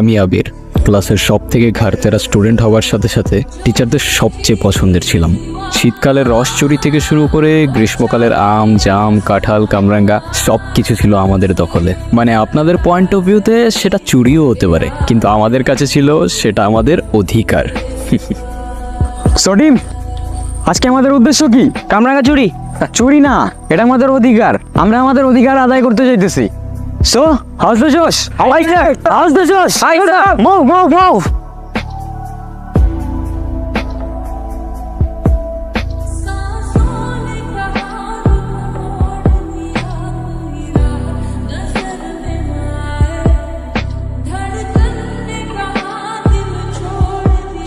আমি আবির, ক্লাসের সব থেকে ঘাড়তেরা স্টুডেন্ট হওয়ার সাথে সাথে টিচারদের সবচেয়ে পছন্দের ছিলাম। শীতকালের রস চুরি থেকে শুরু করে গ্রীষ্মকালের আম, জাম, কাঁঠাল, কামরাঙ্গা সব কিছু ছিল আমাদের দখলে। মানে আপনাদের পয়েন্ট অফ ভিউতে সেটা চুরিও হতে পারে, কিন্তু আমাদের কাছে ছিল সেটা আমাদের অধিকার। সডিম, আজকে আমাদের উদ্দেশ্য কি? কামরাঙ্গা চুরি? চুরি না, এটা আমাদের অধিকার। আমরা আমাদের অধিকার আদায় করতে চাইতেছি so how's the josh how's the josh move move move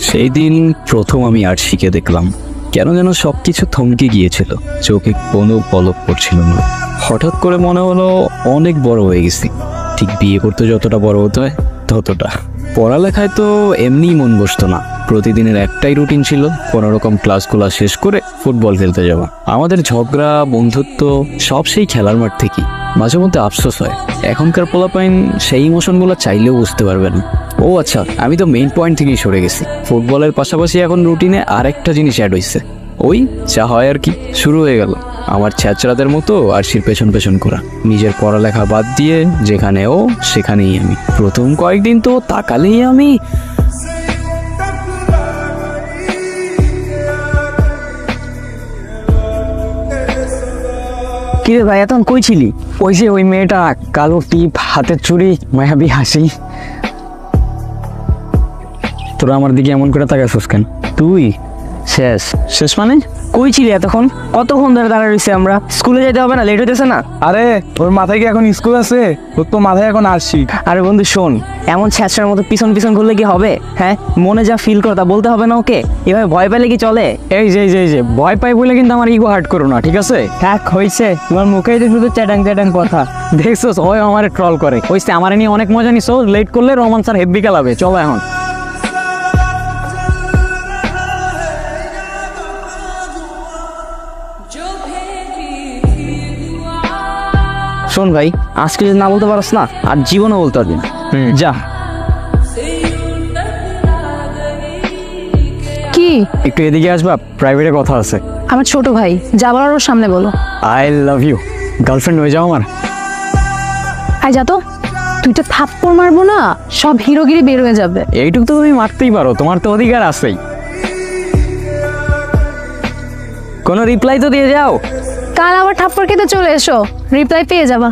সেই দিন প্রথম আমি আর্ট শিখে দেখলাম। কেন যেন সব কিছু থমকে গিয়েছিল। চোখে কোনো পলক পড়ছিল না। হঠাৎ করে মনে হলো অনেক বড় হয়ে গেছি। ঠিক বিয়ে করতে যতটা বড় হতে হয়, ততটা। পড়ালেখায় তো এমনিই মন বসতো না। প্রতিদিনের একটাই রুটিন ছিল, কোনো রকম ক্লাসগুলো শেষ করে ফুটবল খেলতে যাওয়া। আমাদের ঝগড়া, বন্ধুত্ব, সব সেই খেলার মাঠ থেকেই। মাঝে মধ্যে আফসোস হয়। এখনকার পোলাপাইন সেই ইমোশনগুলো চাইলেও বুঝতে পারবে না। ও আচ্ছা আমি তো মেইন পয়েন্ট থেকেই সরে গেছি। ফুটবলের পাশাপাশি এখন রুটিনে আরেকটা জিনিস অ্যাড হয়েছে ওই, যা হয় আর কি, শুরু হয়ে গেল। আমার ছ্যাচরাদের মতো আর শির পেছন পেছন করা। নিজের পড়ালেখা বাদ দিয়ে যেখানে ও সেখানেই আমি। প্রথম কয়েকদিন তো তাকালেই আমি। কি রে ভাই এখন কই ছিলি? ওই যে ওই মেয়েটা কালো টিপ হাতের চুড়ি মায়াবী হাসি। তোরা আমার দিকে এমন করে তাকাইছিস কেন? তুই? শেষ। শেষ মানে? কই ছিলি এতক্ষণ? কতক্ষণ ধরে দাঁড়া রয়েছে আমরা? স্কুলে যেতে হবে না? লেট হইতেছে না? আরে ওর মাথায় কি এখন স্কুল আছে? ওর তো মাথায় এখন আসছি আরে বন্ধু শোন এমন ছ্যাঁচড়ার মতো পিছন পিছন করলে কি হবে? হ্যাঁ? মনে যা ফিল করো তা বলতে হবে না ওকে? এভাবে ভয় পেলে কি চলে? এই যে এই যে এই যে ভয় পাই বলে কিন্তু আমার ইগো হার্ট করো না ঠিক আছে? থাক হয়েছে তোমার মুখেই তো শুধু চ্যাটাং চ্যাটাং কথা। দেখছোস ওই আমার ট্রল করে। হয়েছে আমার নিয়ে অনেক মজা নিছো লেট করলে রোমান স্যার হেব্বি খেলাবে। চলো এখন। শোন ভাই আজকে যদি না বলতে পারস না আর জীবনও বলতে পারবি না। যা। কি? একটু এদিকে আসবা প্রাইভেটে কথা আছে। আমার ছোট ভাই যাবার ওর সামনে বলো। আই লাভ ইউ গার্লফ্রেন্ড হয়ে যাও আমার। আই যা তো। তুই তো থাপ্পড় মারবো না সব হিরোগিরি বের হয়ে যাবে। এইটুকু তো তুমি মারতেই পারো তোমার তো অধিকার আছেই। কোনো রিপ্লাই তো দিয়ে যাও। কাল আবার থাপ্পড় খেতে চলে এসো। রিপ্লাই পেয়ে যাবা।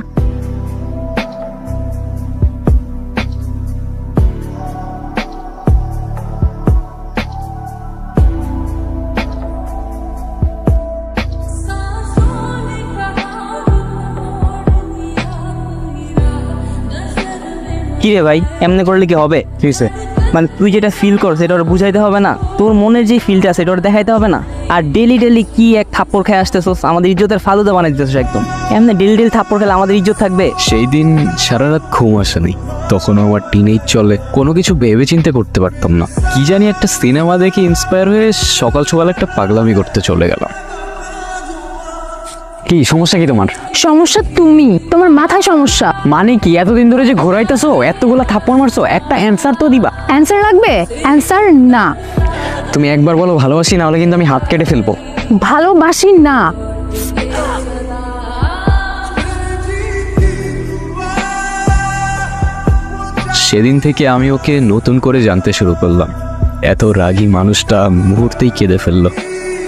কি রে ভাই এমনি করলে কি হবে? কিসে? মানে তুই যেটা ফিল কর সেটা ওর বুঝাইতে হবে না। তোর মনের যে ফিলটা সেটা ওর দেখাইতে হবে না। আর ডেলি ডেলি কি এক থাপ্পড় খেয়ে আসতেছস? আমাদের ইজ্জতের ফালুদা বানাই দিতেছস একদম। এমনি ডেলি ডেলি থাপ্পড় খেলে আমাদের ইজ্জত থাকবে? সেই দিন সারা রাত ঘুম আসেনি তখনও আমার টিনেজ চলে। কোনো কিছু ভেবে চিন্তে করতে পারতাম না। কি জানি একটা সিনেমা দেখে ইন্সপায়ার হয়ে সকাল সকাল একটা পাগলামি করতে চলে গেলাম। কি সমস্যা কি তোমার? সমস্যা তুমি। তোমার মাথায় সমস্যা। মানে কি এতদিন ধরে যে ঘোরাইতেছো এতগুলা থাপ্পড় মারছো একটা অ্যান্সার তো দিবা। অ্যান্সার লাগবে? অ্যান্সার না। তুমি একবার বলো ভালোবাসি না হলে কিন্তু আমি হাত কেটে ফেলব। ভালোবাসি না। সেদিন থেকে আমি ওকে নতুন করে জানতে শুরু করলাম। এত রাগী মানুষটা মুহূর্তেই কেঁদে ফেলল।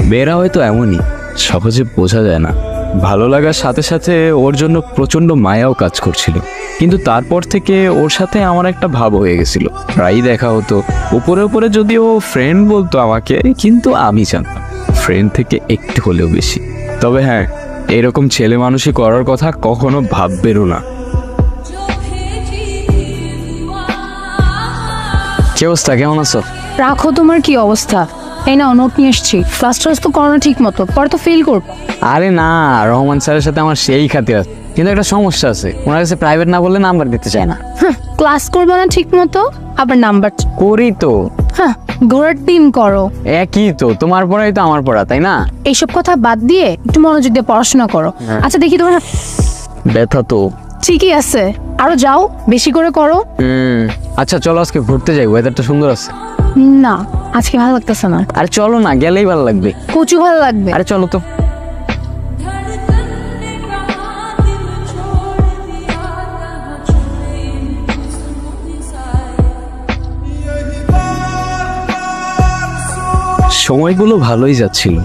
মেয়েরা হয়তো এমনই সহজে বোঝা যায় না। ভালো লাগার সাথে সাথে ওর জন্য প্রচণ্ড মায়াও কাজ করছিল। কিন্তু তারপর থেকে ওর সাথে আমার একটা ভাব হয়ে গেছিল। প্রায়ই দেখা হতো। উপরে উপরে যদিও ফ্রেন্ড বলতো আমাকে, কিন্তু আমি জানতাম। ফ্রেন্ড থেকে একটু হলেও বেশি। তবে হ্যাঁ এরকম ছেলে মানুষই করার কথা কখনো ভাববেনও না। কি অবস্থা? কেমন আছো? রাখো, তোমার কি অবস্থা? এই নাও নোট নিয়ে এসছি। ক্লাস টাস তো করো না ঠিক মতো পরে তো ফেল করব। আরে না রহমান স্যারের সাথে আমার সেই খাতির আছে কিন্তু একটা সমস্যা আছে ওনার কাছে প্রাইভেট না বললে নাম্বার দিতে চায় না। ক্লাস করবে না ঠিক মতো আবার নাম্বার করি তো। হ্যাঁ ঘোরার করো। একই তো তোমার পড়াই তো আমার পড়া তাই না? এইসব কথা বাদ দিয়ে একটু মনোযোগ দিয়ে পড়াশোনা করো। আচ্ছা দেখি তোমার ব্যথা তো। ঠিকই আছে। আরও যাও বেশি করে করো। হুম আচ্ছা চলো আজকে ঘুরতে যাই ওয়েদারটা সুন্দর আছে। না আজকে ভালো লাগতেছে না। আরে চলো না গেলেই ভালো লাগবে। কচু ভালো লাগবে। আরে চলো তো। সময়গুলো ভালোই যাচ্ছিল।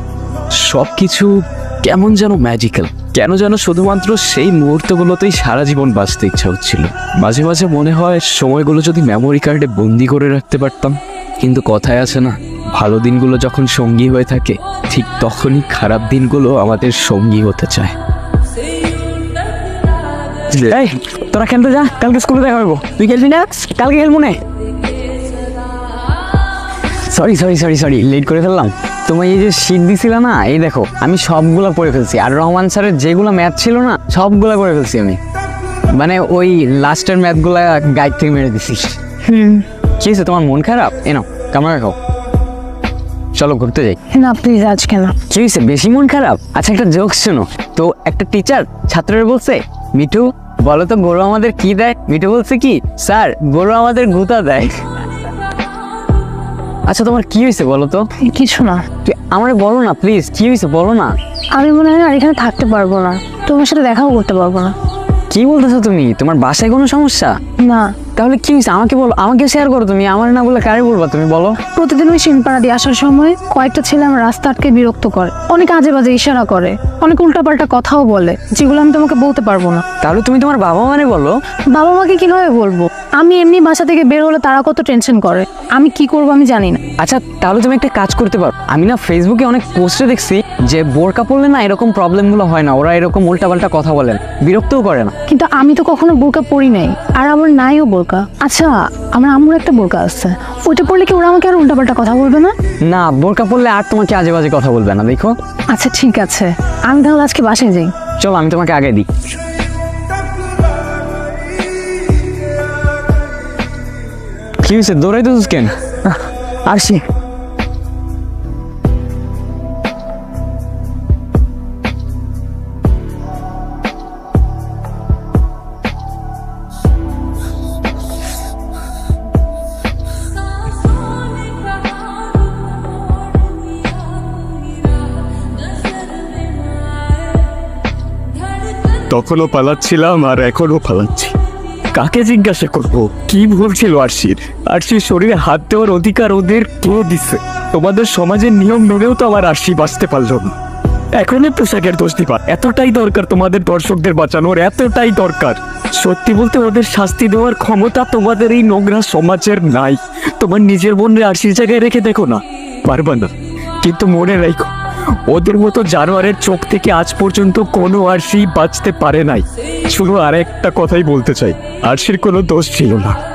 সব কিছু কেমন যেন ম্যাজিক্যাল কেন যেন শুধুমাত্র সেই মুহূর্তগুলোতেই সারা জীবন বাঁচতে ইচ্ছা হচ্ছিল। মাঝে মাঝে মনে হয় সময়গুলো যদি মেমোরি কার্ডে বন্দি করে রাখতে পারতাম। কিন্তু কথায় আছে না ভালো দিনগুলো যখন সঙ্গী হয়ে থাকে ঠিক তখনই খারাপ দিনগুলো আমাদের সঙ্গী হতে চায়। এই তোরা খেলতে যা কালকে স্কুলে দেখা হইব। তুই খেলবি না? কালকে খেলব না? Sorry sorry sorry sorry late করে ফেললাম। তোমার এই যে শীত দিছিল না এই দেখো আমি সবগুলো পড়ে ফেলছি। আর রহমান স্যারের যেগুলো ম্যাথ ছিল না সবগুলো পড়ে ফেলছি আমি। মানে ওই লাস্টের ম্যাথগুলা গাইড থেকে মেরে দিছি কি হয়েছে? তোমার মন খারাপ? এনো কামড়া খাও। চলো ঘুরতে যাই। না প্লিজ আজকে না। কি হয়েছে? বেশি মন খারাপ? আচ্ছা একটা জোক শোনো। তো একটা টিচার ছাত্রের বলছে মিঠু বলো তো গরু আমাদের কি দেয়? মিঠু বলছে কি স্যার গরু আমাদের গুতা দেয়। আচ্ছা তোমার কি হয়েছে বলো তো? কিছু না। তুই আমার বলো না প্লিজ কি হয়েছে বলো না। আমি মনে হয় আর এখানে থাকতে পারব না। তোমার সাথে দেখাও করতে পারব না। কি বলতেছো তুমি? তোমার বাসায় কোনো সমস্যা? না। তাহলে কি হয়েছে? আমাকে বলো আমাকে শেয়ার করো তুমি আমার না বলে কারে বলবা তুমি বলো। প্রতিদিন ওই সিনপাড়া দিয়ে আসার সময় কয়েকটা ছেলে আমার রাস্তা আটকে বিরক্ত করে। অনেক আজে বাজে ইশারা করে অনেক উল্টাপাল্টা কথাও বলে যেগুলো আমি তোমাকে বলতে পারব না। তাহলে তুমি তোমার বাবা মানে বলো। বাবা মাকে কীভাবে বলব? আমি এমনি বাসা থেকে বের হলে তারা কত টেনশন করে। আমি কি করব আমি জানি না। আচ্ছা তাহলে তুমি একটা কাজ করতে পারো। আমি না ফেসবুকে অনেক পোস্টে দেখছি যে বোরকা পড়লে না এরকম প্রবলেমগুলো হয় না ওরা এরকম উল্টাপাল্টা কথা বলেন বিরক্তও করে না। কিন্তু আমি তো কখনো বোরকা পড়ি নাই। আর আমার নাইও বোরকা। আচ্ছা আমার আম্মুর একটা বোরকা আছে। ওইটা পড়লে কি ওরা আমাকে আর উল্টাপাল্টা কথা বলবে না? না বোরকা পড়লে আর তোমাকে আজে বাজে কথা বলবে না দেখো। আচ্ছা ঠিক আছে। আমি তাহলে আজকে বাসায় যাই। চলো আমি তোমাকে আগে দিই। কি হয়েছে? দৌড়াই তো কেন? আসি। তখনও পালাচ্ছিলাম আর এখনও পালাচ্ছি। কাকে জিজ্ঞাসা করব? কি ভুল ছিল আরশির? আরশির শরীরে হাত দেওয়ার অধিকার ওদের কে দিছে। তোমাদের সমাজের নিয়ম মেনেও তো আমার আরশি বাঁচতে পারল না। এখনই পোশাকের দোষ দিবা। এতটাই দরকার তোমাদের দর্শকদের বাঁচানোর, এতটাই দরকার। সত্যি বলতে ওদের শাস্তি দেওয়ার ক্ষমতা তোমাদের এই নোংরা সমাজের নাই। তোমার নিজের বোনরে আরশির জায়গায় রেখে দেখো না। পারবা না। কিন্তু মনে রাখো ওদের মতো জানোয়ারের চোখ থেকে আজ পর্যন্ত কোনো আরশি বাঁচতে পারে নাই। শুধু আর একটা কথাই বলতে চাই, আরশির কোনো দোষ ছিল না।